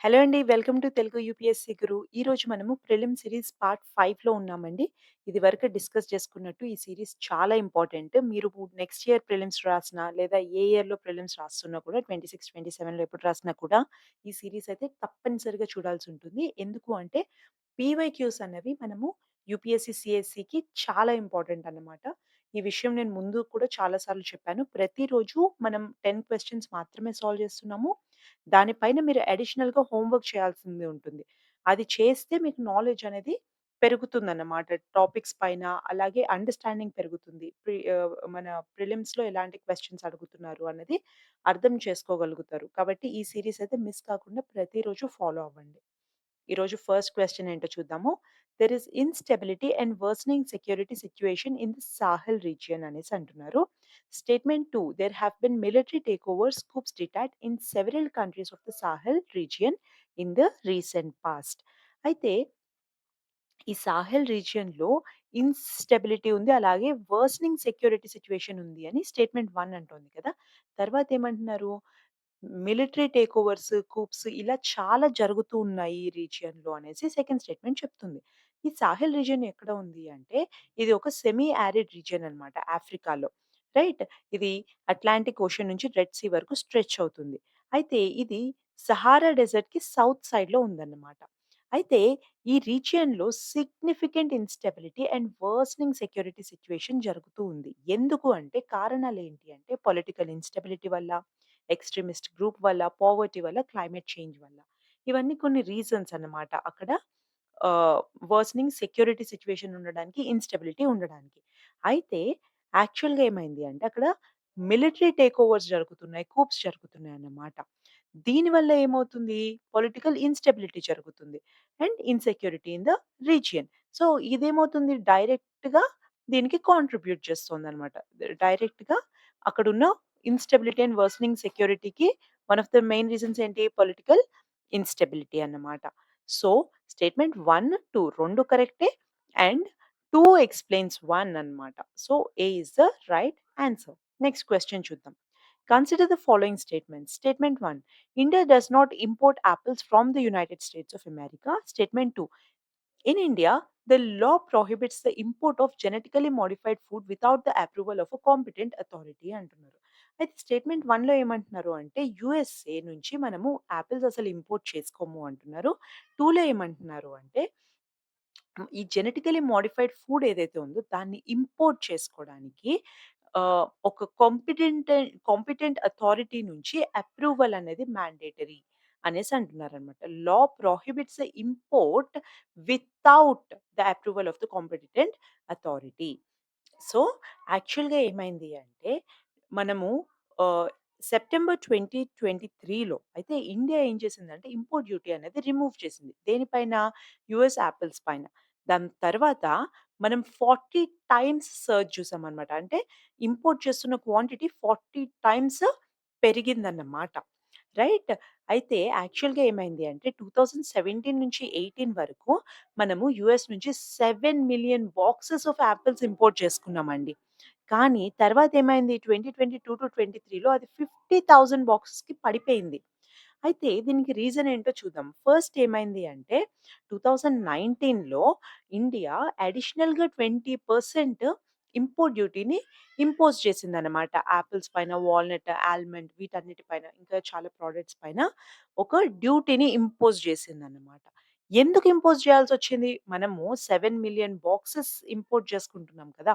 Hello అండి. Welcome to Telugu UPSC guru. ఈరోజు మనము ప్రిలిమ్ సిరీస్ పార్ట్ 5లో ఉన్నామండి. ఇదివరకు డిస్కస్ చేసుకున్నట్టు ఈ సీరీస్ చాలా ఇంపార్టెంట్. మీరు నెక్స్ట్ ఇయర్ ప్రిలిమ్స్ రాసినా, లేదా ఏ ఇయర్‌లో ప్రిలిమ్స్ రాస్తున్నా కూడా 26, 27లో ఎప్పుడు రాసినా కూడా ఈ సీరీస్ అయితే తప్పనిసరిగా చూడాల్సి ఉంటుంది. ఎందుకు అంటే పీవైక్యూస్ అనేవి మనము యూపీఎస్‌సి, సీఎస్‌సికి చాలా ఇంపార్టెంట్ అన్నమాట. ఈ విషయం నేను ముందు కూడా చాలా సార్లు చెప్పాను. ప్రతిరోజు మనం 10 క్వెషన్స్ మాత్రమే సాల్వ్ చేస్తున్నాము. దానిపైన మీరు అడిషనల్‌గా హోంవర్క్ చేయాల్సింది ఉంటుంది. అది చేస్తే మీకు నాలెడ్జ్ అనేది పెరుగుతుందన్నమాట. టాపిక్స్ పైన అలాగే అండర్‌స్టాండింగ్ పెరుగుతుంది. ప్రి ఆహ్, మన ప్రిలిమ్స్‌లో ఎలాంటి క్వెషన్స్ అడుగుతున్నారు అన్నది అర్థం చేసుకోగలుగుతారు. కాబట్టి ఈ సీరీస్ అయితే మిస్ కాకుండా ప్రతిరోజు ఫాలో అవ్వండి. ఈరోజు ఫస్ట్ క్వెషన్ ఏంటో చూద్దాము. There is instability and worsening security situation in the Sahel region అనేసి అంటున్నారు. Statement 2 There have been military takeovers, coups d'etat in several countries of the Sahel region in the recent past. అయితే ఈ సాహెల్ రీజియన్‌లో instability ఉంది. అలాగే worsening security situation ఉంది అని statement one అంటోంది కదా! తర్వాత ఏమంటున్నారు? మిలిటరీ టేకోవర్స్, కూప్స్ ఇలా చాలా జరుగుతూ ఉన్నాయి ఈ రీజియన్‌లో అనేసి సెకండ్ స్టేట్మెంట్ చెప్తుంది. ఈ సాహెల్ రీజియన్ ఎక్కడ ఉంది అంటే ఇది ఒక సెమీ యారిడ్ రీజియన్ అన్నమాట ఆఫ్రికాలో. రైట్? ఇది అట్లాంటిక్ ఓషన్ నుంచి రెడ్ సీ వరకు స్ట్రెచ్ అవుతుంది. అయితే ఇది సహారా డెజర్ట్‌కి సౌత్ సైడ్‌లో ఉందన్నమాట. అయితే ఈ రీజియన్‌లో significant instability and worsening security situation జరుగుతూ ఉంది. ఎందుకు అంటే కారణాలు ఏంటి అంటే పొలిటికల్ ఇన్‌స్టెబిలిటీ వల్ల, ఎక్స్‌ట్రీమిస్ట్ గ్రూప్ వల్ల, పావర్టీ వల్ల, క్లైమేట్ చేంజ్ వల్ల. ఇవన్నీ కొన్ని రీజన్స్ అన్నమాట. అక్కడ వర్సనింగ్ సెక్యూరిటీ సిచ్యువేషన్ ఉండడానికి, ఇన్‌స్టెబిలిటీ ఉండడానికి. అయితే యాక్చువల్‌గా ఏమైంది అంటే అక్కడ మిలిటరీ టేకోవర్స్ జరుగుతున్నాయి. కూప్స్ జరుగుతున్నాయన్నమాట. దీనివల్ల ఏమవుతుంది? పొలిటికల్ ఇన్‌స్టెబిలిటీ జరుగుతుంది. And insecurity in the region. So, ఇదేమవుతుంది డైరెక్ట్‌గా దీనికి కాంట్రిబ్యూట్ చేస్తోందన్నమాట. డైరెక్ట్‌గా అక్కడున్న instability and worsening సెక్యూరిటీకి one of the main reasons ఏంటి? పొలిటికల్ ఇన్‌స్టెబిలిటీ అన్నమాట. సో, స్టేట్మెంట్ 1, 2 2 కరెక్టే అండ్ టూ ఎక్స్‌ప్లెయిన్స్ 1 అన్నమాట. So, A is the right answer. Next question చూద్దాం. Consider the following statement statement one India does not import apples from the United States of America. Statement two in India the law prohibits the import of genetically modified food without the approval of a competent authority అంటున్నారు. అయితే statement వన్లో ఏమంటున్నారు అంటే USA నుంచి మనము apples అసలు import చేసుకోము అంటున్నారు. టూలో ఏమంటున్నారు అంటే ఈ జెనెటికలీ మోడిఫైడ్ ఫుడ్ ఏదైతే ఉందో దాన్ని ఇంపోర్ట్ చేసుకోవడానికి ఆహ్, ఒక కాంపిటెంట్ కాంపిటెంట్ అథారిటీ నుంచి అప్రూవల్ అనేది మ్యాండేటరీ అనేసి అంటున్నారనమాట. Law prohibits the import without the approval of the competent authority. So, యాక్చువల్‌గా ఏమైంది అంటే మనము ఆహ్, సెప్టెంబర్ 2023లో అయితే ఇండియా ఏం చేసిందంటే ఇంపోర్ట్ డ్యూటీ అనేది రిమూవ్ చేసింది. దేనిపైన? యూఎస్ యాపిల్స్ పైన. దాని తర్వాత మనం 40 టైమ్స్ సర్జ్ చూసామన్నమాట. అంటే ఇంపోర్ట్ చేస్తున్న క్వాంటిటీ 40 టైమ్స్ పెరిగిందన్నమాట. రైట్? అయితే యాక్చువల్‌గా ఏమైంది అంటే 2017 నుంచి 18 వరకు మనము యూఎస్ నుంచి 7,000,000 బాక్సెస్ ఆఫ్ యాపిల్స్ ఇంపోర్ట్ చేసుకున్నామండి. కానీ తర్వాత ఏమైంది 2022-23లో అది 50,000 బాక్సెస్‌కి పడిపోయింది. అయితే దీనికి రీజన్ ఏంటో చూద్దాం. ఫస్ట్ ఏమైంది అంటే 2019లో ఇండియా అడిషనల్‌గా 20% ఇంపోర్ట్ డ్యూటీని ఇంపోజ్ చేసిందనమాట. యాపిల్స్ పైన, వాల్‌నట్, ఆల్మండ్ వీటన్నిటి పైన ఇంకా చాలా ప్రొడక్ట్స్ పైన ఒక డ్యూటీని ఇంపోజ్ చేసిందనమాట. ఎందుకు ఇంపోజ్ చేయాల్సొచ్చింది? మనము 7,000,000 బాక్సెస్ ఇంపోర్ట్ చేసుకుంటున్నాం కదా!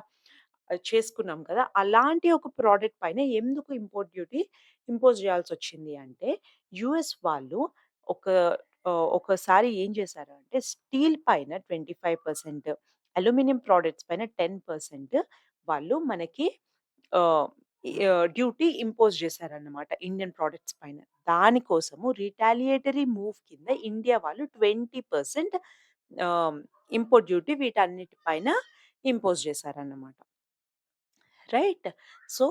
చేసుకున్నాం కదా! అలాంటి ఒక ప్రోడక్ట్ పైన ఎందుకు ఇంపోర్ట్ డ్యూటీ ఇంపోజ్ చేయాల్సి వచ్చింది అంటే యూఎస్ వాళ్ళు ఒక ఒకసారి ఏం చేశారు అంటే స్టీల్ పైన 25% అల్యూమినియం ప్రోడక్ట్స్ పైన 10% వాళ్ళు మనకి డ్యూటీ ఇంపోజ్ చేశారన్నమాట ఇండియన్ ప్రోడక్ట్స్ పైన. దానికోసము రిటాలియేటరీ మూవ్ కింద ఇండియా వాళ్ళు ట్వంటీ పర్సెంట్ ఇంపోర్ట్ డ్యూటీ వీటన్నిటి పైన ఇంపోజ్ చేశారన్నమాట. రైట్? సో,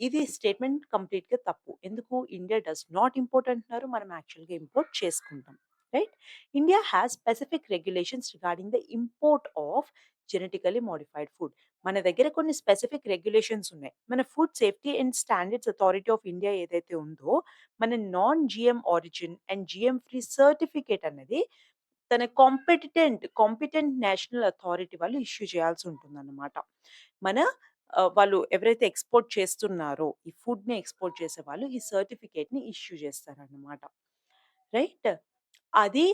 ఇది స్టేట్మెంట్ కంప్లీట్‌గా తప్పు. ఎందుకు? ఇండియా డస్ నాట్ ఇంపోర్ట్ అంటున్నారు. మనం యాక్చువల్‌గా ఇంపోర్ట్ చేసుకుంటాం. Right? India has specific regulations regarding the import of genetically modified food. మన దగ్గర కొన్ని స్పెసిఫిక్ రెగ్యులేషన్స్ ఉన్నాయి. మన food safety and standards authority of India ఏదైతే ఉందో, మన non GM origin and GM free certificate అనేది తన కాంపిటెంట్ కాంపిటెంట్ నేషనల్ అథారిటీ వాళ్ళు ఇష్యూ చేయాల్సి ఉంటుంది అన్నమాట మన వాళ్ళు ఎవరైతే ఎక్స్‌పోర్ట్ చేస్తున్నారో, ఈ ఫుడ్‌ని ఎక్స్‌పోర్ట్ చేసే వాళ్ళు ఈ సర్టిఫికేట్‌ని ఇష్యూ చేస్తారన్నమాట. రైట్? అది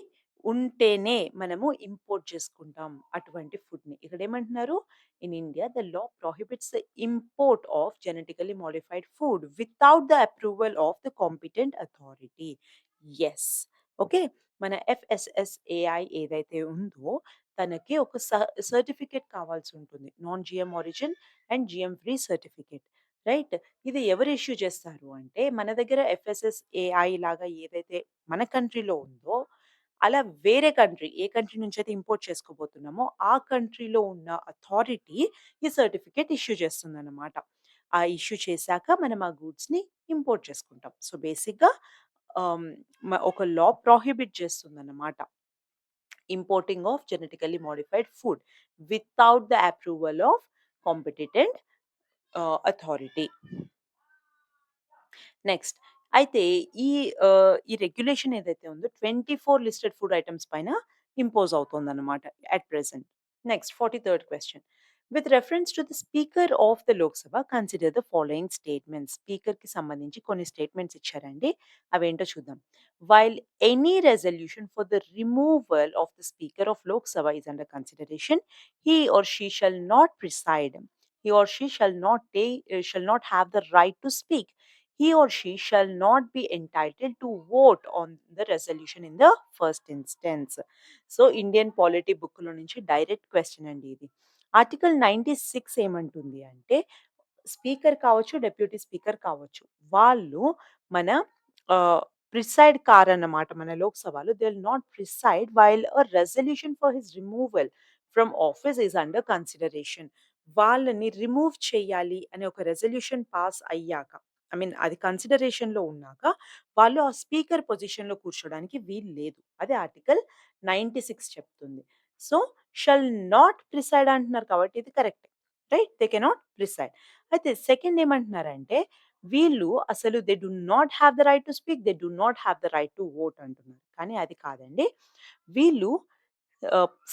ఉంటేనే మనము ఇంపోర్ట్ చేసుకుంటాం అటువంటి ఫుడ్‌ని. ఇక్కడ ఏమంటున్నారు in India the law prohibits the import of genetically modified food without the approval of the competent authority. Yes okay. మన ఎఫ్ఎస్ఎస్ఏఐ ఏదైతే ఉందో తనకి ఒక స సర్టిఫికేట్ కావాల్సి ఉంటుంది. Non GM origin and GM free certificate. Right? ఇది ఎవరు ఇష్యూ చేస్తారు అంటే మన దగ్గర ఎఫ్ఎస్ఎస్ఏఐ లాగా ఏదైతే మన కంట్రీలో ఉందో, అలా వేరే కంట్రీ ఏ కంట్రీ నుంచైతే ఇంపోర్ట్ చేసుకోబోతున్నామో, ఆ కంట్రీలో ఉన్న అథారిటీ ఈ సర్టిఫికేట్ ఇష్యూ చేస్తుందన్నమాట. ఆ ఇష్యూ చేశాక మనం ఆ గూడ్స్‌ని ఇంపోర్ట్ చేసుకుంటాం. సో, బేసిక్‌గా ఆహ్, మ ఒక లా ప్రొహిబిట్ చేస్తుందన్నమాట. Importing of genetically modified food without the approval of competent ah, authority. Next అయితే ఈ ఆహ్, ఈ రెగ్యులేషన్ ఏదైతే ఉందో 24 లిస్టెడ్ ఫుడ్ ఐటెమ్స్ పైన ఇంపోజ్ అవుతోందన్నమాట at present. Next 43ర్డ్ question. With reference to the speaker of the Lok Sabha consider the following statements. స్పీకర్‌కి సంబంధించి కొన్ని స్టేట్మెంట్స్ ఇచ్చారండి. అవేంటో చూద్దాం. While any resolution for the removal of the speaker of Lok Sabha is under consideration, he or she shall not preside. He or she shall not టే shall not have the right to speak. he or she shall not be entitled to vote on the resolution in the first instance. So, Indian polity బుక్‌లో నుంచి direct question అండి ఇది. Article 96 ఏమంటుంది అంటే, speaker కావచ్చు, deputy speaker కావచ్చు. వాళ్ళు మన ప్రిసైడ్ ప్రిసైడ్ కారన్నమాట మన లోక్‌సభలో. They will not preside while a resolution for his removal from office is under consideration. వాళ్ళని రిమూవ్ చేయాలి అనే ఒక రెజల్యూషన్ పాస్ అయ్యాక, ఐ మీన్ అది కన్సిడరేషన్‌లో ఉన్నాక, వాళ్ళు ఆ స్పీకర్ పొజిషన్‌లో కూర్చోడానికి వీలు లేదు. అది ఆర్టికల్ 96 చెప్తుంది. సో, షల్ నాట్ ప్రిసైడ్ అంటున్నారు కాబట్టి ఇది correct right? They cannot preside. అయితే సెకండ్ ఏమంటున్నారంటే, వీళ్ళు అసలు they do not have the right to speak. They do not have the right to vote అంటున్నారు. కానీ అది కాదండి. వీళ్ళు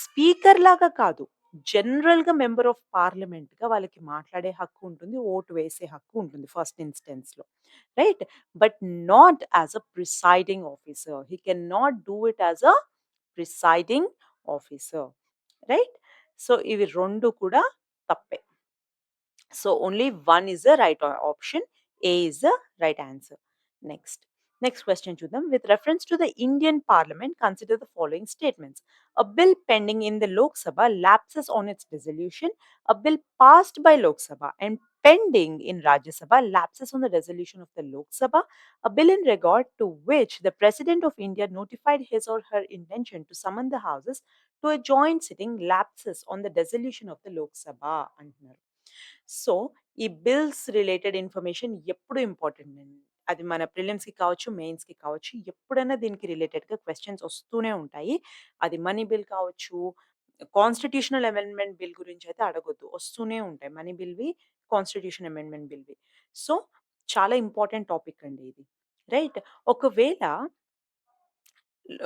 స్పీకర్ లాగా కాదు. జనరల్‌గా మెంబర్ ఆఫ్ పార్లమెంట్‌గా వాళ్ళకి మాట్లాడే హక్కు ఉంటుంది. ఓటు వేసే హక్కు ఉంటుంది first ఇన్‌స్టెన్స్‌లో. Right? But not as a presiding officer. He can not do it as a presiding officer. Right? So, ఇవి 2 కూడా తప్పే. So, only one is the right uh option. A is the right answer. Next. Next question చూద్దాం. With reference to the Indian parliament consider the following statements. A bill pending in the Lok Sabha lapses on its resolution. A bill passed by Lok Sabha and pending in Rajya Sabha lapses on the resolution of the Lok Sabha. A bill in regard to which the President of India notified his or her intention to summon the houses to a joint sitting lapses on the dissolution of the Lok Sabha అంటున్నారు. So, ఈ bills related information ఎప్పుడు important అండి. అది మన ప్రిలిమ్స్‌కి కావచ్చు, మెయిన్స్‌కి కావచ్చు. ఎప్పుడైనా దీనికి రిలేటెడ్‌గా క్వశ్చన్స్ వస్తూనే ఉంటాయి. అది మనీ బిల్ కావచ్చు, కాన్స్టిట్యూషనల్ అమెండ్మెంట్ బిల్ గురించి అయితే అడగొద్దు. వస్తూనే ఉంటాయి. మనీ బిల్‌వి, కాన్స్టిట్యూషన్ అమెండ్మెంట్ బిల్‌వి. సో, చాలా ఇంపార్టెంట్ టాపిక్ అండి ఇది. రైట్? ఒకవేళ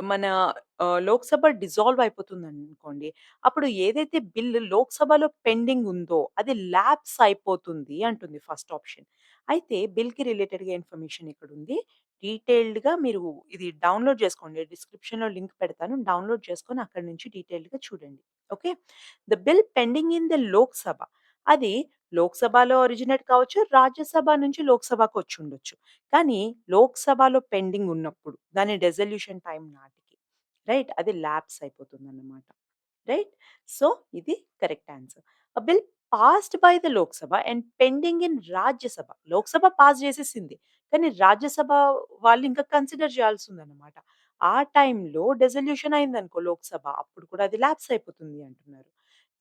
మన ఆహ్, లోక్‌సభ డిజాల్వ్ అయిపోతుందనుకోండి. అప్పుడు ఏదైతే బిల్ లోక్‌సభలో పెండింగ్ ఉందో అది ల్యాప్స్ అయిపోతుంది అంటుంది ఫస్ట్ ఆప్షన్. అయితే బిల్‌కి రిలేటెడ్‌గా ఇన్ఫర్మేషన్ ఇక్కడుంది. డీటెయిల్డ్‌గా మీరు ఇది డౌన్‌లోడ్ చేసుకోండి. డిస్క్రిప్షన్‌లో లింక్ పెడతాను. డౌన్‌లోడ్ చేసుకొని అక్కడి నుంచి డీటెయిల్డ్‌గా చూడండి. Okay. The bill pending in the Lok Sabha అది లోక్‌సభలో ఒరిజినేట్ కావచ్చు, రాజ్యసభ నుంచి లోక్‌సభకు వచ్చుండొచ్చు. కానీ లోక్‌సభలో పెండింగ్ ఉన్నప్పుడు దాని డెసల్యూషన్ టైం నాటికి రైట్? అది ల్యాప్స్ అయిపోతుందన్నమాట. రైట్? సో, ఇది correct answer. A bill passed by the Lok Sabha and pending in Rajya Sabha. Lok Sabha pass చేసేసింది. కానీ రాజ్యసభ వాళ్ళు ఇంకా కన్సిడర్ చేయాల్సి ఉందన్నమాట ఆ టైంలో డెజల్యూషన్ అయిందనుకో లోక్‌సభ అప్పుడు కూడా అది ల్యాప్స్ అయిపోతుంది అంటున్నారు.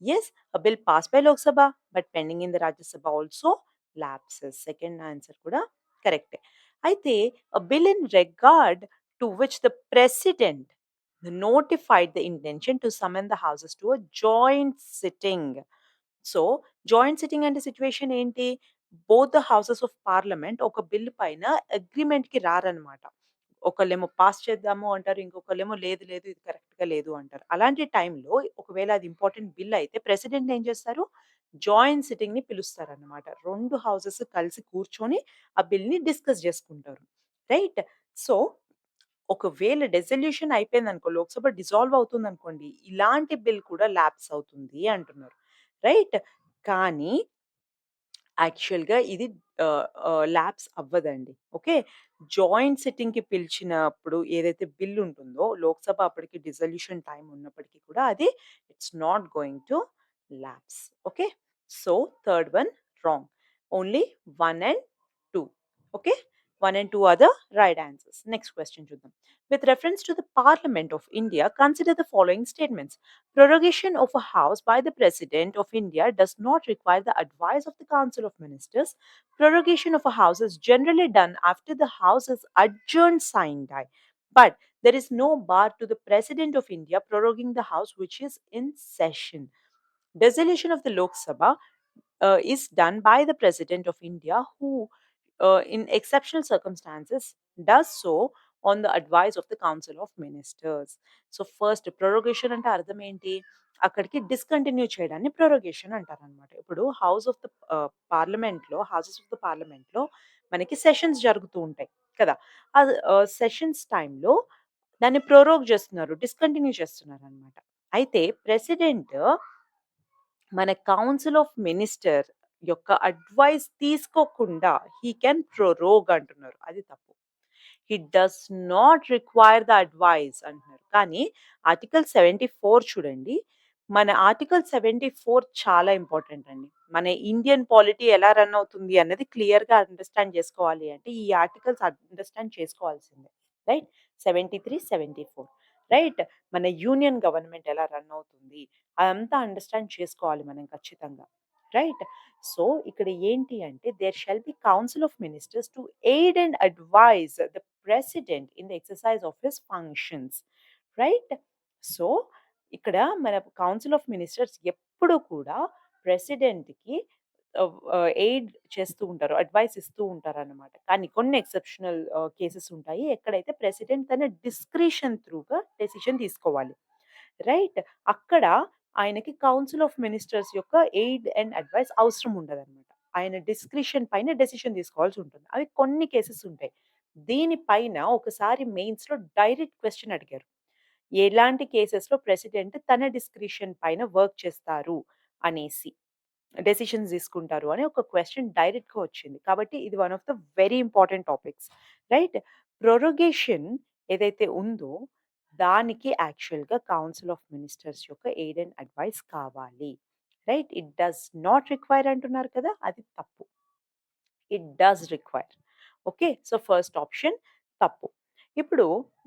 Yes, a bill passed by Lok Sabha but pending in the Rajya Sabha also lapses. Second answer కూడా కరెక్టే. అయితే a bill in regard to which the president notified the intention to summon the houses to a joint sitting. So, joint sitting అంటే situation ఏంటి? Both the houses of parliament ఒక bill పైన అగ్రీమెంట్‌కి రారనమాట. ఒకళ్ళేమో pass చేద్దాము అంటారు. ఇంకొకళ్ళేమో లేదు, లేదు ఇది కరెక్ట్‌గా లేదు అంటారు. అలాంటి టైంలో ఒకవేళ అది ఇంపార్టెంట్ బిల్ అయితే ప్రెసిడెంట్ ఏం చేస్తారు? జాయింట్ సిట్టింగ్‌ని పిలుస్తారనమాట. రెండు హౌసెస్ కలిసి కూర్చొని ఆ బిల్‌ని డిస్కస్ చేసుకుంటారు. రైట్? సో, ఒకవేళ డెసల్యూషన్ అయిపోయిందనుకో లోక్‌సభ డిసాల్వ్ అవుతుందనుకోండి. ఇలాంటి బిల్ కూడా ల్యాప్స్ అవుతుంది అంటున్నారు. రైట్? కానీ యాక్చువల్‌గా ఇది ఆహ్, ఆహ్, ల్యాప్స్ అవ్వదండి. ఓకే. జాయింట్ సిట్టింగ్‌కి పిలిచినప్పుడు ఏదైతే బిల్ ఉంటుందో లోక్‌సభ అప్పటికి డిజల్యూషన్ టైమ్ ఉన్నప్పటికీ కూడా అది it's not going to lapse. Okay. So, third one wrong. Only 1 and 2. Okay. 1 and 2 are the right answers. Next question, Judham. With reference to the Parliament of India, consider the following statements. Prorogation of a house by the President of India does not require the advice of the Council of Ministers. Prorogation of a house is generally done after the house is adjourned sine die. But there is no bar to the President of India proroguing the house which is in session. Dissolution of the Lok Sabha uh, is done by the President of India who uh, in exceptional circumstances, does so on the advice of the Council of Ministers. So first prorogation అంటే అర్థం ఏంటి? అక్కడికి discontinue చేయడాన్ని prorogation అంటారనమాట. ఇప్పుడు house of the పార్లమెంట్‌లో houses of the పార్లమెంట్‌లో మనకి సెషన్స్ జరుగుతూ ఉంటాయి కదా! ఆ సెషన్స్ టైంలో దాన్ని ప్రొరోగ్ చేస్తున్నారు. డిస్కంటిన్యూ చేస్తున్నారు అనమాట అయితే ప్రెసిడెంట్ మన కౌన్సిల్ ఆఫ్ మినిస్టర్ యొక్క అడ్వైస్ తీసుకోకుండా హి కెన్ ప్రోరోగ్ అంటున్నారు. అది తప్పు. He does not require the advice అంటున్నారు. కానీ ఆర్టికల్ 74 చూడండి. మన ఆర్టికల్ 74 చాలా ఇంపార్టెంట్ అండి. మన ఇండియన్ పాలిటీ ఎలా రన్ అవుతుంది అన్నది క్లియర్‌గా అండర్‌స్టాండ్ చేసుకోవాలి అంటే ఈ ఆర్టికల్స్ అండర్‌స్టాండ్ చేసుకోవాల్సిందే. రైట్? 73, 74 రైట్? మన యూనియన్ గవర్నమెంట్ ఎలా రన్ అవుతుంది అదంతా అండర్‌స్టాండ్ చేసుకోవాలి మనం ఖచ్చితంగా. రైట్? సో, ఇక్కడ ఏంటి అంటే there shall be council of ministers to aid and advise the president in the exercise of his functions. Right? So, ఇక్కడ మన కౌన్సిల్ ఆఫ్ మినిస్టర్స్ ఎప్పుడు కూడా ప్రెసిడెంట్‌కి ఎయిడ్ చేస్తూ ఉంటారు. అడ్వైస్ ఇస్తూ ఉంటారనమాట. కానీ కొన్ని ఎక్సెప్షనల్ కేసెస్ ఉంటాయి. ఎక్కడైతే ప్రెసిడెంట్ తన డిస్క్రిషన్ త్రూగా డెసిషన్ తీసుకోవాలి. రైట్? అక్కడ ఆయనకి కౌన్సిల్ ఆఫ్ మినిస్టర్స్ యొక్క ఎయిడ్ అండ్ అడ్వైస్ అవసరం ఉండదన్నమాట ఆయన డిస్క్రిషన్ పైన డెసిషన్ తీసుకోవాల్సి ఉంటుంది. అవి కొన్ని కేసెస్ ఉంటాయి. దీనిపైన ఒకసారి మెయిన్స్‌లో డైరెక్ట్ క్వశ్చన్ అడిగారు. ఎలాంటి కేసెస్‌లో ప్రెసిడెంట్ తన డిస్క్రిషన్ పైన వర్క్ చేస్తారు అనేసి. డెసిషన్స్ తీసుకుంటారు అని ఒక క్వశ్చన్ డైరెక్ట్‌గా వచ్చింది. కాబట్టి ఇది one of the very important topics. Right? Prorogation ఏదైతే ఉందో దానికి యాక్చువల్‌గా కౌన్సిల్ ఆఫ్ మినిస్టర్స్ యొక్క ఎయిడ్ అండ్ అడ్వైస్ కావాలి. Right? It does not require అంటున్నారు కదా! అది తప్పు. It does require. Okay. So, first option తప్పు. ఇప్పుడు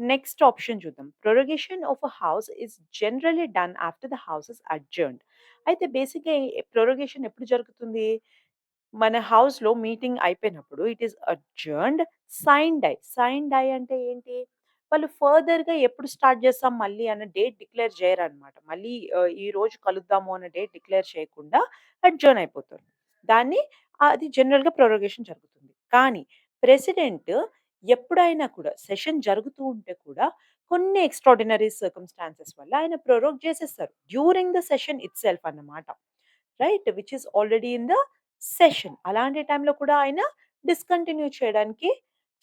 నెక్స్ట్ ఆప్షన్ చూద్దాం. Prorogation of a house is generally done after the house is adjourned. అయితే బేసిక్‌గా ప్రొరగేషన్ ఎప్పుడు జరుగుతుంది? మన హౌస్‌లో మీటింగ్ అయిపోయినప్పుడు it is adjourned sine die. Sine die అంటే ఏంటి? వాళ్ళు ఫర్దర్‌గా ఎప్పుడు స్టార్ట్ చేస్తాం మళ్ళీ అన్న డేట్ డిక్లేర్ చేయరనమాట. మళ్ళీ ఆహ్, ఈరోజు కలుద్దాము అన్న డేట్ డిక్లేర్ చేయకుండా అడ్జర్న్ అయిపోతారు. దాన్ని అది జనరల్‌గా ప్రొరోగేషన్ జరుగుతుంది. కానీ ప్రెసిడెంట్ ఎప్పుడైనా కూడా సెషన్ జరుగుతూ ఉంటే కూడా కొన్ని ఎక్స్ట్రార్డినరీ సర్కమ్‌స్టాన్సెస్ వల్ల ఆయన ప్రొరోగ్ చేసేస్తారు. డ్యూరింగ్ ద సెషన్ ఇట్‌సెల్ఫ్ అన్నమాట. Right? Which is already in the session. అలాంటి టైంలో కూడా ఆయన డిస్కంటిన్యూ చేయడానికి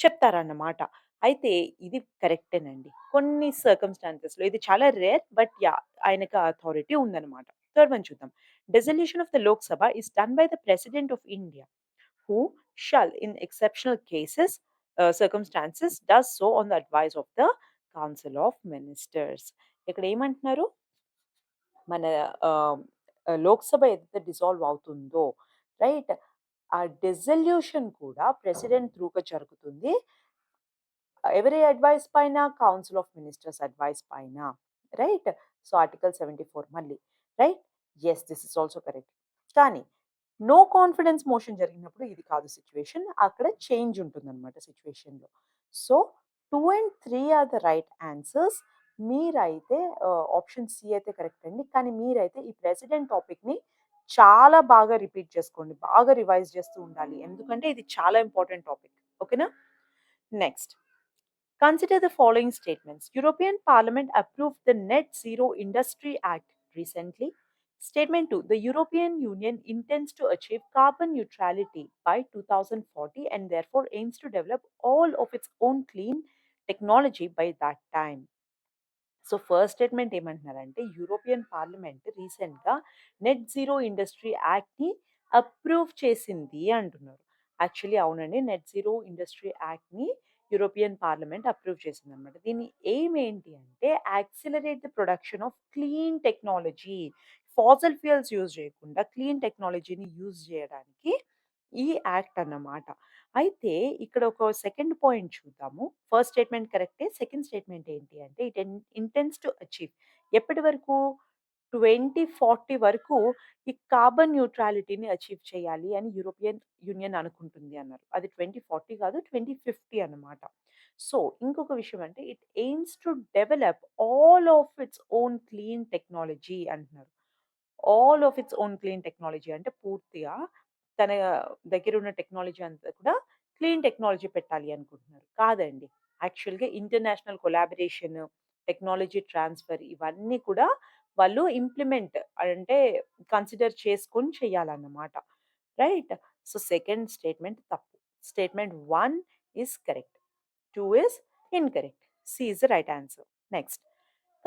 చెప్తారన్నమాట. అయితే ఇది కరెక్టేనండి. కొన్ని సర్కమ్‌స్టాన్సెస్‌లో ఇది చాలా రేర్ బట్ యా ఆయనకి అథారిటీ ఉందన్నమాట. థర్డ్ వన్ చూద్దాం. Dissolution of the Lok Sabha is done by the president of India who shall in exceptional cases circumstances does so on the advice of the council of ministers. ఇక్కడ ఏమంటున్నారు? మన లోక్‌సభ ఏదైతే dissolve అవుతుందో right? ఆ dissolution కూడా president త్రూగా జరుగుతుంది. ఎవరి advice పైన? కౌన్సిల్ ఆఫ్ మినిస్టర్స్ అడ్వైస్ పైన. రైట్? సో, ఆర్టికల్ 74 మళ్ళీ. Right? Yes this is also correct. కానీ నో కాన్ఫిడెన్స్ మోషన్ జరిగినప్పుడు ఇది కాదు సిచ్యువేషన్ అక్కడ చేంజ్ ఉంటుందన్నమాట సిచ్యువేషన్లో so, two and three are the right answers. మీరైతే ఆప్షన్ సి అయితే కరెక్ట్ అండి. కానీ మీరైతే ఈ ప్రెసిడెంట్ టాపిక్‌ని చాలా బాగా రిపీట్ చేసుకోండి. బాగా రివైజ్ చేస్తూ ఉండాలి. ఎందుకంటే ఇది చాలా ఇంపార్టెంట్ టాపిక్. ఓకేనా? Next. Consider the following statements. European Parliament approved the Net Zero Industry Act recently. Statement 2. The European Union intends to achieve carbon neutrality by 2040 and therefore aims to develop all of its own clean technology by that time. So first statement ఏమంటున్నారంటే European parliament రీసెంట్‌గా net zero industry యాక్ట్‌ని approve చేసింది అంటున్నారు. Actually అవునండి. Net zero industry యాక్ట్‌ని European parliament approve చేసిందనమాట. దీని aim ఏంటి అంటే accelerate the production of clean technology. Fossil fuels use చేయకుండా క్లీన్ టెక్నాలజీని యూజ్ చేయడానికి ఈ యాక్ట్ అన్నమాట. అయితే ఇక్కడ ఒక సెకండ్ పాయింట్ చూద్దాము. ఫస్ట్ స్టేట్మెంట్ కరెక్టే. సెకండ్ స్టేట్మెంట్ ఏంటి అంటే ఇట్ ఇంటెన్స్ టు అచీవ్ ఎప్పటి వరకు? 2040 వరకు ఈ కార్బన్ న్యూట్రాలిటీని అచీవ్ చేయాలి అని యూరోపియన్ యూనియన్ అనుకుంటుంది అన్నారు. అది 2040 కాదు 2050 అన్నమాట. సో ఇంకొక విషయం అంటే it aims to develop all of its own clean technology అంటున్నారు. All of its own clean technology అంటే పూర్తిగా తన దగ్గర ఉన్న టెక్నాలజీ అంతా కూడా క్లీన్ టెక్నాలజీ పెట్టాలి అనుకుంటున్నారు. కాదండి. యాక్చువల్‌గా ఇంటర్నేషనల్ కొలాబరేషన్, టెక్నాలజీ ట్రాన్స్‌ఫర్ ఇవన్నీ కూడా వాళ్ళు ఇంప్లిమెంట్ అంటే కన్సిడర్ చేసుకొని చేయాలన్నమాట. రైట్? సో సెకండ్ స్టేట్మెంట్ తప్పు. Statement 1 is correct. 2 is incorrect. C is the right answer. Next.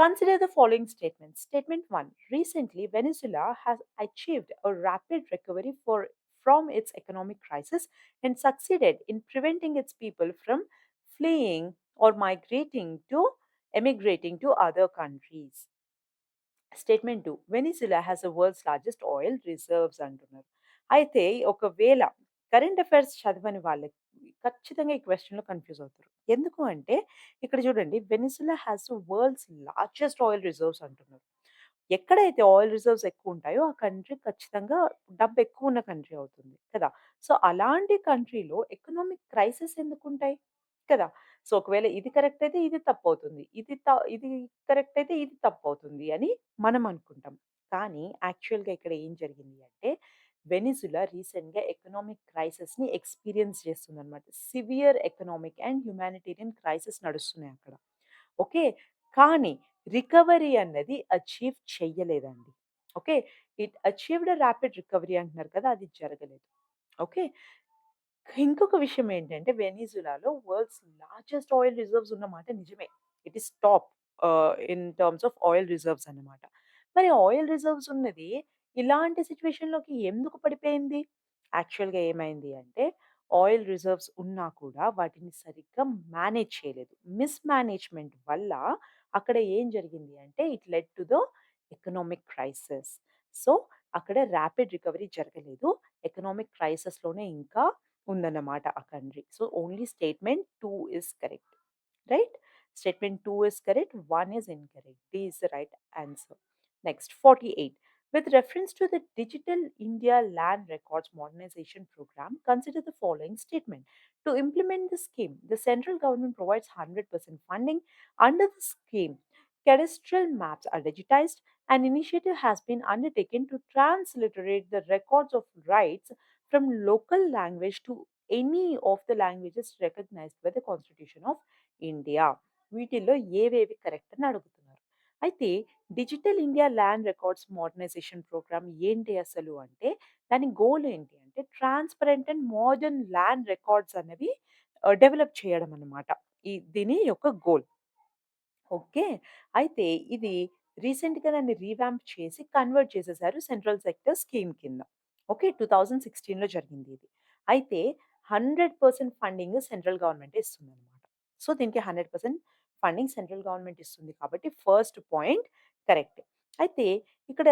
Consider the following statements. Statement 1. Recently, Venezuela has achieved a rapid recovery for, from its economic crisis and succeeded in preventing its people from fleeing or migrating to emigrating to other countries. Statement two Venezuela has the world's largest oil reserves అంటున్నారు. అయితే ఒకవేళ current affairs చదవని వాళ్ళకి ఖచ్చితంగా ఈ క్వశ్చన్లో confuse అవుతారు. ఎందుకు అంటే ఇక్కడ చూడండి Venezuela has the world's largest oil reserves అంటున్నారు. ఎక్కడైతే ఆయిల్ రిజర్వ్స్ ఎక్కువ ఉంటాయో ఆ కంట్రీ ఖచ్చితంగా డబ్బు ఎక్కువ ఉన్న కంట్రీ అవుతుంది కదా! సో అలాంటి కంట్రీలో ఎకనామిక్ క్రైసిస్ ఎందుకు ఉంటాయి కదా! సో ఒకవేళ ఇది కరెక్ట్ అయితే ఇది తప్పు అవుతుంది ఇది త ఇది కరెక్ట్ అయితే ఇది తప్పు అవుతుంది అని మనం అనుకుంటాం. కానీ యాక్చువల్‌గా ఇక్కడ ఏం జరిగింది అంటే వెనిజులా రీసెంట్‌గా ఎకనామిక్ క్రైసిస్‌ని ఎక్స్‌పీరియన్స్ చేస్తుందన్నమాట. Severe economic and humanitarian crisis నడుస్తున్నాయి అక్కడ. ఓకే. కానీ రికవరీ అన్నది achieve చెయ్యలేదండి. Okay. It achieved rapid rapid recovery అంటున్నారు కదా! అది జరగలేదు. ఓకే. ఇంకొక విషయం ఏంటంటే వెనిజులాలో వరల్డ్స్ లార్జెస్ట్ ఆయిల్ రిజర్వ్స్ ఉన్నమాట నిజమే. It is top in terms of oil reserves అన్నమాట. మరి ఆయిల్ రిజర్వ్స్ ఉన్నది ఇలాంటి సిచ్యువేషన్లోకి ఎందుకు పడిపోయింది? యాక్చువల్‌గా ఏమైంది అంటే ఆయిల్ రిజర్వ్స్ ఉన్నా కూడా వాటిని సరిగ్గా మేనేజ్ చేయలేదు. మిస్ మేనేజ్‌మెంట్ వల్ల అక్కడ ఏం జరిగింది అంటే it led to the economic crisis. So అక్కడ ర్యాపిడ్ రికవరీ జరగలేదు. ఎకనామిక్ క్రైసిస్‌లోనే ఇంకా ఉందన్నమాట ఆ country. So only statement 2 is correct. Right? Statement 2 is correct. 1 is incorrect. D is the right answer. Next 48. With reference to the Digital India Land Records Modernization Program, consider the following statement. To implement the scheme, the central government provides 100% funding. Under the scheme, cadastral maps are digitized. An initiative has been undertaken to transliterate the records of rights from local language to any of the languages recognized by the Constitution of India. వీటిల్లో ఏవేవి correct అని అడుగుతున్నారు. అయితే digital India land records modernisation programme ఏంటి అసలు అంటే దాని goal ఏంటి అంటే transparent and modern land records అనేవి డెవలప్ చేయడం అన్నమాట. ఈ దీని యొక్క గోల్. ఓకే. అయితే ఇది రీసెంట్‌గా దాన్ని రీవాంప్ చేసి కన్వర్ట్ చేసేసారు సెంట్రల్ సెక్టర్ స్కీమ్ కింద. ఓకే. 2016లో జరిగింది ఇది. అయితే 100% ఫండింగ్ సెంట్రల్ గవర్నమెంట్ ఇస్తుంది అనమాట సో దీనికి 100% ఫండింగ్ సెంట్రల్ గవర్నమెంట్ ఇస్తుంది కాబట్టి ఫస్ట్ పాయింట్ కరెక్ట్. అయితే ఇక్కడ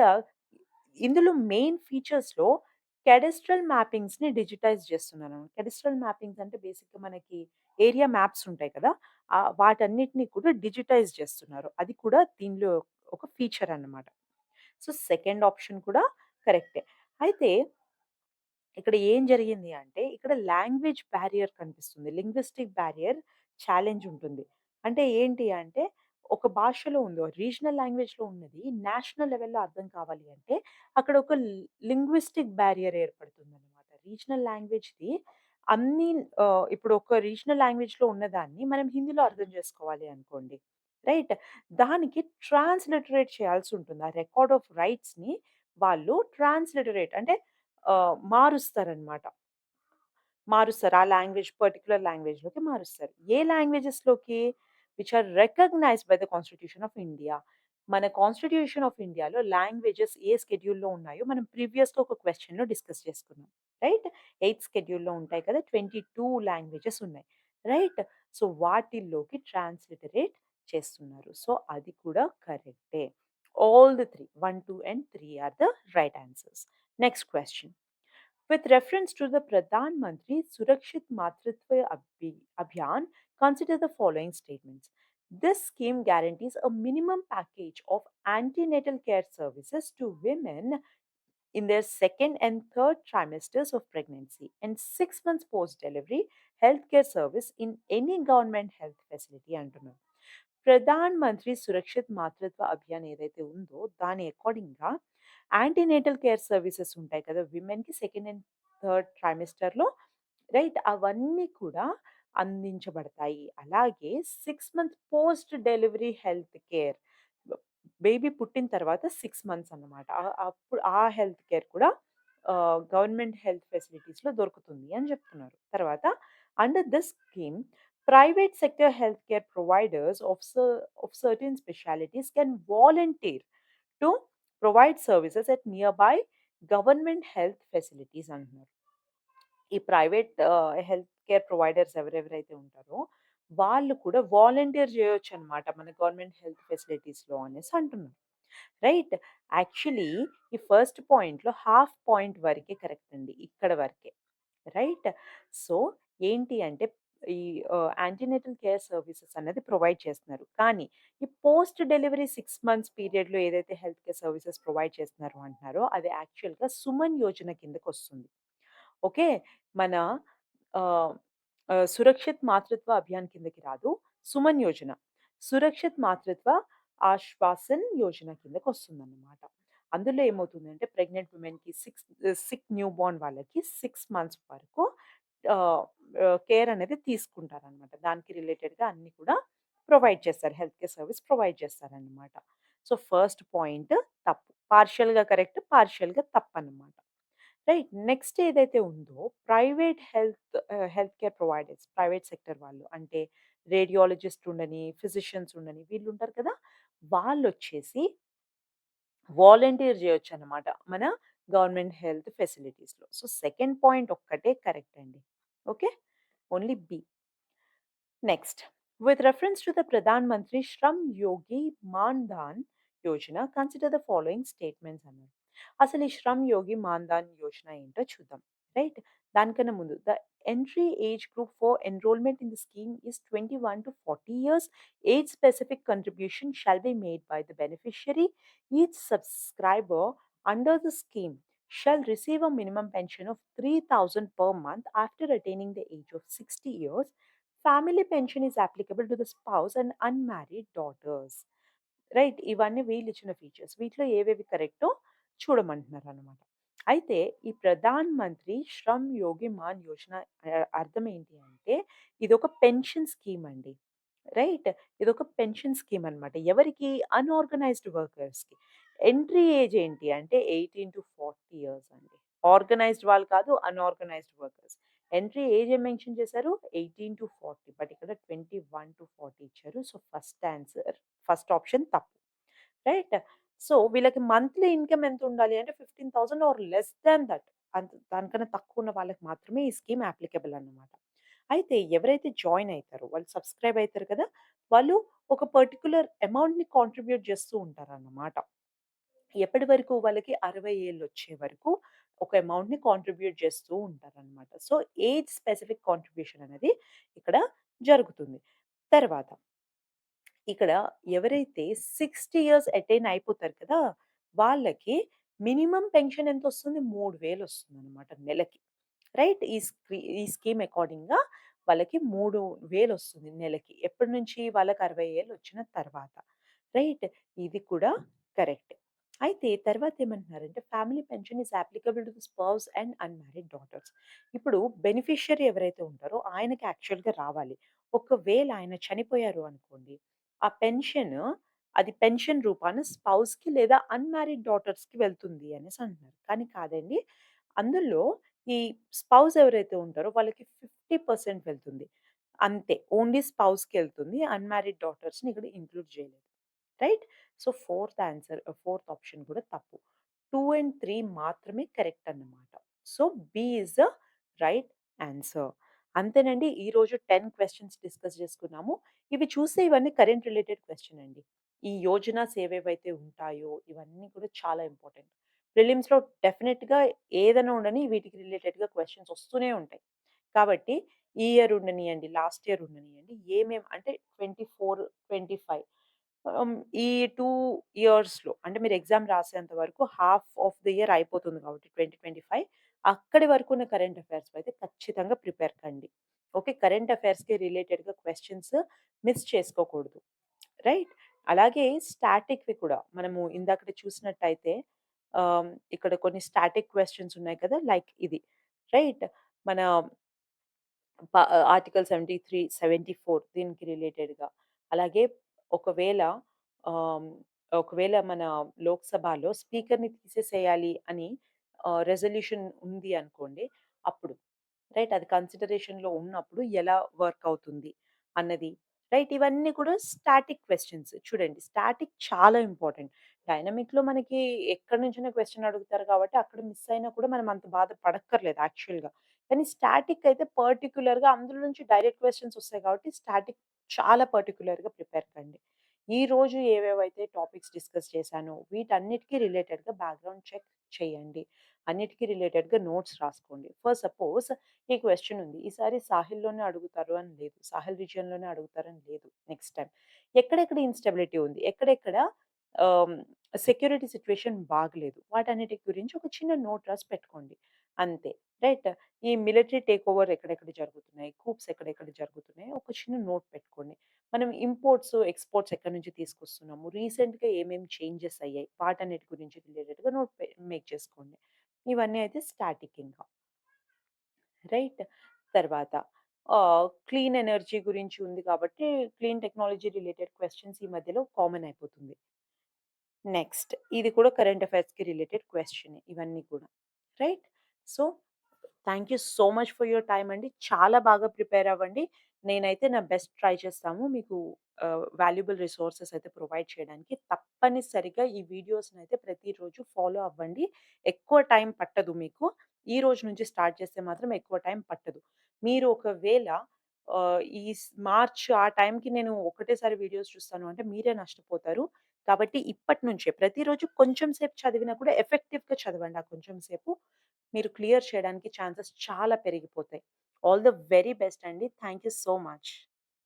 ఇందులో మెయిన్ ఫీచర్స్‌లో కెడెస్ట్రల్ మ్యాపింగ్స్‌ని డిజిటైజ్ చేస్తున్నారు. కెడెస్ట్రల్ మ్యాపింగ్స్ అంటే బేసిక్‌గా మనకి ఏరియా మ్యాప్స్ ఉంటాయి కదా! వాటన్నిటిని కూడా డిజిటైజ్ చేస్తున్నారు. అది కూడా దీనిలో ఒక ఫీచర్ అన్నమాట. సో సెకండ్ ఆప్షన్ కూడా కరెక్టే. అయితే ఇక్కడ ఏం జరిగింది అంటే ఇక్కడ లాంగ్వేజ్ బ్యారియర్ కనిపిస్తుంది. లింగ్విస్టిక్ బ్యారియర్ ఛాలెంజ్ ఉంటుంది. అంటే ఏంటి అంటే ఒక భాషలో ఉందో రీజనల్ లాంగ్వేజ్‌లో ఉన్నది నేషనల్ లెవెల్‌లో అర్థం కావాలి అంటే అక్కడ ఒక లింగ్విస్టిక్ బ్యారియర్ ఏర్పడుతుందనమాట. రీజనల్ లాంగ్వేజ్‌ది అన్ని ఆహ్, ఇప్పుడు ఒక రీజనల్ లాంగ్వేజ్‌లో ఉన్నదాన్ని మనం హిందీలో అర్థం చేసుకోవాలి అనుకోండి. రైట్? దానికి ట్రాన్స్‌లిటరేట్ చేయాల్సుంటుంది. ఆ రికార్డ్ ఆఫ్ రైట్స్‌ని వాళ్ళు ట్రాన్స్‌లిటరేట్ అంటే మారుస్తారనమాట. మారుస్తారు. ఆ లాంగ్వేజ్ పర్టికులర్ లాంగ్వేజ్‌లోకి మారుస్తారు. ఏ లాంగ్వేజెస్‌లోకి? Which are recognised by the constitution of India. మన కాన్స్టిట్యూషన్ ఆఫ్ ఇండియాలో లాంగ్వేజెస్ ఏ స్కెడ్యూల్‌లో ఉన్నాయో మనం ప్రీవియస్‌గా ఒక క్వశ్చన్లో డిస్కస్ చేసుకున్నాం. రైట్? ఎయిత్ స్కెడ్యూల్‌లో ఉంటాయి కదా! 22 లాంగ్వేజెస్ ఉన్నాయి. రైట్? సో, వాటిల్లోకి ట్రాన్స్‌లిటరేట్ చేస్తున్నారు. సో, అది కూడా కరెక్టే. All the three, 1, 2 and 3 are the right answers. Next question. With reference to the Pradhan Mantri Surakshit Matritva Abhiyan, consider the following statements. This scheme guarantees a minimum package of antenatal care services to women in their second and third trimesters of pregnancy and six months post delivery healthcare service in any government health facility. under Pradhan Mantri Surakshit మాతృత్వ అభియాన్ ఏదైతే ఉందో దాని అకార్డింగ్‌గా antenatal care services ఉంటాయి కదా! విమెన్‌కి second and third ట్రైమిస్టర్లో right? అవన్నీ కూడా అందించబడతాయి. అలాగే six month post delivery health care baby పుట్టిన తర్వాత సిక్స్ మంత్స్ అన్నమాట. అప్పుడు ఆ హెల్త్ కేర్ కూడా గవర్నమెంట్ హెల్త్ ఫెసిలిటీస్‌లో దొరుకుతుంది అని చెప్తున్నారు. తర్వాత under this scheme private sector healthcare providers of, cer- of certain specialties can volunteer to provide services at nearby government health facilities అంటున్నారు ఈ ప్రైవేట్ హెల్త్ కేర్ ప్రొవైడర్స్ ఎవరెవరైతే ఉంటారో వాళ్ళు కూడా వాలంటీర్ చేయొచ్చు అనమాట మన గవర్నమెంట్ హెల్త్ ఫెసిలిటీస్లో అనేసి అంటున్నారు రైట్ యాక్చువల్లీ ఈ ఫస్ట్ పాయింట్లో హాఫ్ పాయింట్ వరకే కరెక్ట్ అండి ఇక్కడ వరకే రైట్ సో ఏంటి అంటే ఈ యాంటీనేటల్ కేర్ సర్వీసెస్ అనేది ప్రొవైడ్ చేస్తున్నారు కానీ ఈ పోస్ట్ డెలివరీ సిక్స్ మంత్స్ పీరియడ్లో ఏదైతే హెల్త్ కేర్ సర్వీసెస్ ప్రొవైడ్ చేస్తున్నారు అంటున్నారో అది యాక్చువల్గా సుమన్ యోజన కిందకి వస్తుంది ఓకే మన సురక్షిత్ మాతృత్వ అభియాన్ కిందకి రాదు. సుమన్ యోజన. సురక్షిత్ మాతృత్వ ఆశ్వాసన్ యోజన కిందకు వస్తుందన్నమాట. అందులో ఏమవుతుందంటే ప్రెగ్నెంట్ విమెన్‌కి సిక్స్ సిక్ న్యూ బోర్న్ వాళ్ళకి సిక్స్ మంత్స్ వరకు కేర్ అనేది తీసుకుంటారనమాట. దానికి రిలేటెడ్‌గా అన్నీ కూడా ప్రొవైడ్ చేస్తారు. హెల్త్ కేర్ సర్వీస్ ప్రొవైడ్ చేస్తారనమాట. సో, ఫస్ట్ పాయింట్ తప్పు. పార్షియల్‌గా కరెక్ట్, పార్షియల్‌గా తప్పన్నమాట. రైట్. నెక్స్ట్ ఏదైతే ఉందో private health health care providers private sector వాళ్ళు అంటే రేడియాలజిస్ట్ ఉండని, ఫిజిషియన్స్ ఉండని వీళ్ళు ఉంటారు కదా! వాళ్ళు వచ్చేసి వాలంటీర్ చేయొచ్చు అనమాట మన గవర్నమెంట్ హెల్త్ ఫెసిలిటీస్‌లో. సో, సెకండ్ పాయింట్ ఒక్కటే కరెక్ట్ అండి. Okay. Only B. Next. With reference to the Pradhan Mantri Shram Yogi Man Dhan Yojana consider the following statements అన్నారు. అసలు ఈ శ్రమ్ యోగి మాన్ ధన్ యోజన ఏంటో చూద్దాం. రైట్? దానికన్నా ముందు the entry age group for enrolment in the scheme is 21-40 years. Age specific contribution shall be made by the beneficiary. Each subscriber under the scheme shall receive a minimum pension of 3000 per month after attaining the age of 60 years. Family pension is applicable to the spouse and unmarried daughters. Right. ఇవన్నీ వీళ్ళు ఇచ్చిన features. వీటిలో ఏవేవి కరెక్టో చూడమంటున్నారు అనమాట అయితే ఈ ప్రధాన్ మంత్రి శ్రమ్ యోగి మాన్ యోజన అర్థం ఏంటి అంటే ఇది ఒక పెన్షన్ స్కీమ్ అండి. రైట్. ఇది ఒక పెన్షన్ స్కీమ్ అనమాట. ఎవరికి? అన్‌ఆర్గనైజ్డ్ వర్కర్స్‌కి. ఎంట్రీ ఏజ్ ఏంటి అంటే 18-40 ఇయర్స్ అండి. ఆర్గనైజ్డ్ వాళ్ళు కాదు. Unorganised workers. ఎంట్రీ ఏజ్ ఏం మెన్షన్ చేశారు? 18-40 బట్ ఇక్కడ 21-40 ఇచ్చారు. So, first answer first option తప్పు. రైట్. సో, వీళ్ళకి మంత్లీ ఇన్‌కమ్ ఎంత ఉండాలి అంటే 15,000 ఆర్ లెస్ దాన్ దట్ అంత దానికన్నా తక్కువ ఉన్న వాళ్ళకి మాత్రమే ఈ స్కీమ్ అప్లికబుల్ అన్నమాట. అయితే ఎవరైతే జాయిన్ అవుతారో వాళ్ళు సబ్స్క్రైబ్ అవుతారు కదా! వాళ్ళు ఒక పర్టిక్యులర్ అమౌంట్‌ని కాంట్రిబ్యూట్ చేస్తూ ఉంటారన్నమాట. ఎప్పటి వరకు? వాళ్ళకి అరవై ఏళ్ళు వచ్చే వరకు ఒక అమౌంట్‌ని కాంట్రిబ్యూట్ చేస్తూ ఉంటారనమాట. సో, ఏజ్ స్పెసిఫిక్ కాంట్రిబ్యూషన్ అనేది ఇక్కడ జరుగుతుంది. తర్వాత ఇక్కడ ఎవరైతే 60 ఇయర్స్ అటైన్ అయిపోతారు కదా! వాళ్ళకి మినిమం పెన్షన్ ఎంత వస్తుంది మూడు వేలు వస్తుంది అనమాట నెలకి. రైట్. ఈ స్కీ ఈ స్కీమ్ అకార్డింగ్‌గా వాళ్ళకి మూడు వేలు వస్తుంది నెలకి. ఎప్పటి నుంచి? వాళ్ళకి 60 ఏళ్ళు వచ్చిన తర్వాత. రైట్? ఇది కూడా కరెక్టే. అయితే తర్వాత ఏమంటున్నారంటే family pension is applicable to the spouse and unmarried daughters. ఇప్పుడు బెనిఫిషియరీ ఎవరైతే ఉంటారో ఆయనకి యాక్చువల్‌గా రావాలి. ఒకవేళ ఆయన చనిపోయారు అనుకోండి, ఆ పెన్షన్ అది పెన్షన్ రూపాన స్పౌస్‌కి లేదా అన్‌మ్యారీడ్ డాటర్స్‌కి వెళ్తుంది అనేసి అంటున్నారు. కానీ కాదండి. అందులో ఈ స్పౌస్ ఎవరైతే ఉంటారో వాళ్ళకి 50% వెళ్తుంది. అంతే. ఓన్లీ స్పౌస్‌కెళ్తుంది. అన్‌మ్యారీడ్ డాటర్స్‌ని ఇక్కడ ఇంక్లూడ్ చేయలేదు. Right? So, fourth answer fourth option కూడా తప్పు. టూ అండ్ త్రీ మాత్రమే కరెక్ట్ అన్నమాట. So, B is the right answer. అంతేనండి. ఈరోజు టెన్ క్వశ్చన్స్ డిస్కస్ చేసుకున్నాము. ఇవి చూస్తే ఇవన్నీ కరెంట్ రిలేటెడ్ క్వశ్చన్ అండి. ఈ యోజనాస్ ఏవేవైతే ఉంటాయో ఇవన్నీ కూడా చాలా ఇంపార్టెంట్. ప్రిలిమ్స్‌లో డెఫినెట్గా ఏదైనా ఉండని వీటికి రిలేటెడ్‌గా క్వశ్చన్స్ వస్తూనే ఉంటాయి. కాబట్టి ఈ ఇయర్ ఉండనియండి, లాస్ట్ ఇయర్ ఉండనియండి, ఏమేమి అంటే 24, 25 ఆహ్, ఈ 2 ఇయర్స్‌లో అంటే మీరు ఎగ్జామ్ రాసేంత వరకు హాఫ్ ఆఫ్ ది ఇయర్ అయిపోతుంది కాబట్టి 2025 అక్కడి వరకు ఉన్న కరెంట్ అఫైర్స్ అయితే ఖచ్చితంగా ప్రిపేర్ కండి. ఓకే. కరెంట్ అఫైర్స్‌కి రిలేటెడ్‌గా క్వెషన్స్ మిస్ చేసుకోకూడదు. రైట్? అలాగే స్టాటిక్‌వి కూడా మనము ఇందాకడ చూసినట్టయితే ఆహ్, ఇక్కడ కొన్ని స్టాటిక్ క్వెషన్స్ ఉన్నాయి కదా! లైక్ ఇది. రైట్? మన ప ఆర్టికల్ 73, 74 దీనికి రిలేటెడ్‌గా. అలాగే ఒకవేళ ఒకవేళ మన లోక్‌సభలో స్పీకర్‌ని తీసేసేయాలి అని ఆహ్, రెజల్యూషన్ ఉంది అనుకోండి. అప్పుడు రైట్? అది కన్సిడరేషన్‌లో ఉన్నప్పుడు ఎలా వర్క్ అవుతుంది అన్నది. రైట్? ఇవన్నీ కూడా స్టాటిక్ క్వెషన్స్. చూడండి స్టాటిక్ చాలా ఇంపార్టెంట్. డైనమిక్‌లో మనకి ఎక్కడి నుంచైనా క్వెషన్ అడుగుతారు కాబట్టి అక్కడ మిస్ అయినా కూడా మనం అంత బాధ పడక్కర్లేదు యాక్చువల్‌గా. కానీ స్టాటిక్ అయితే పర్టిక్యులర్‌గా అందులో నుంచి డైరెక్ట్ క్వెషన్స్ వస్తాయి కాబట్టి స్టాటిక్ చాలా పర్టికులర్గా ప్రిపేర్ కండి. ఈరోజు ఏవేవైతే టాపిక్స్ డిస్కస్ చేశానో వీటన్నిటికీ రిలేటెడ్‌గా బ్యాక్‌గ్రౌండ్ చెక్ చేయండి. అన్నిటికీ రిలేటెడ్‌గా నోట్స్ రాసుకోండి. ఫర్ సపోజ్ ఈ క్వశ్చన్ ఉంది. ఈసారి సాహిల్‌లోనే అడుగుతారు అని లేదు. సాహిల్ రీజియన్‌లోనే అడుగుతారని లేదు నెక్స్ట్ టైం ఎక్కడెక్కడ ఇన్‌స్టెబిలిటీ ఉంది? ఎక్కడెక్కడ సెక్యూరిటీ సిచ్యువేషన్ బాగలేదు. వాటన్నిటి గురించి ఒక చిన్న నోట్ రాసి పెట్టుకోండి. అంతే. రైట్? ఈ మిలిటరీ టేక్ ఓవర్ ఎక్కడెక్కడ జరుగుతున్నాయి? కూప్స్ ఎక్కడెక్కడ జరుగుతున్నాయి? ఒక చిన్న నోట్ పెట్టుకోండి. మనం ఇంపోర్ట్స్, ఎక్స్‌పోర్ట్స్ ఎక్కడి నుంచి తీసుకొస్తున్నాము? రీసెంట్‌గా ఏమేమి చేంజెస్ అయ్యాయి? వాటన్నిటి గురించి రిలేటెడ్‌గా నోట్ పె మేక్ చేసుకోండి. ఇవన్నీ అయితే స్టాటిక్ ఇంకా. రైట్? తర్వాత క్లీన్ ఎనర్జీ గురించి ఉంది కాబట్టి క్లీన్ టెక్నాలజీ రిలేటెడ్ క్వశ్చన్స్ ఈ మధ్యలో కామన్ అయిపోతుంది. నెక్స్ట్ ఇది కూడా కరెంట్ అఫైర్స్‌కి రిలేటెడ్ క్వశ్చన్ ఇవన్నీ కూడా. Right? So, thank you so much for your time అండి. చాలా బాగా ప్రిపేర్ అవ్వండి. నేనైతే నా బెస్ట్ ట్రై చేస్తాము. మీకు వాల్యుబుల్ రిసోర్సెస్ అయితే ప్రొవైడ్ చేయడానికి. తప్పనిసరిగా ఈ వీడియోస్ని అయితే ప్రతిరోజు ఫాలో అవ్వండి. ఎక్కువ టైం పట్టదు మీకు. ఈ రోజు నుంచి స్టార్ట్ చేస్తే మాత్రం ఎక్కువ టైం పట్టదు. మీరు ఒకవేళ ఆహ్, ఈ స్ మార్చ్ ఆ టైంకి నేను ఒకటేసారి వీడియోస్ చూస్తాను అంటే మీరే నష్టపోతారు. కాబట్టి ఇప్పటి నుంచే ప్రతిరోజు కొంచెం సేపు చదివినా కూడా ఎఫెక్టివ్‌గా చదవండి ఆ కొంచెం సేపు. మీరు క్లియర్ చేయడానికి ఛాన్సెస్ చాలా పెరిగిపోతాయి. ఆల్ ద వెరీ బెస్ట్ అండి. Thank you so much.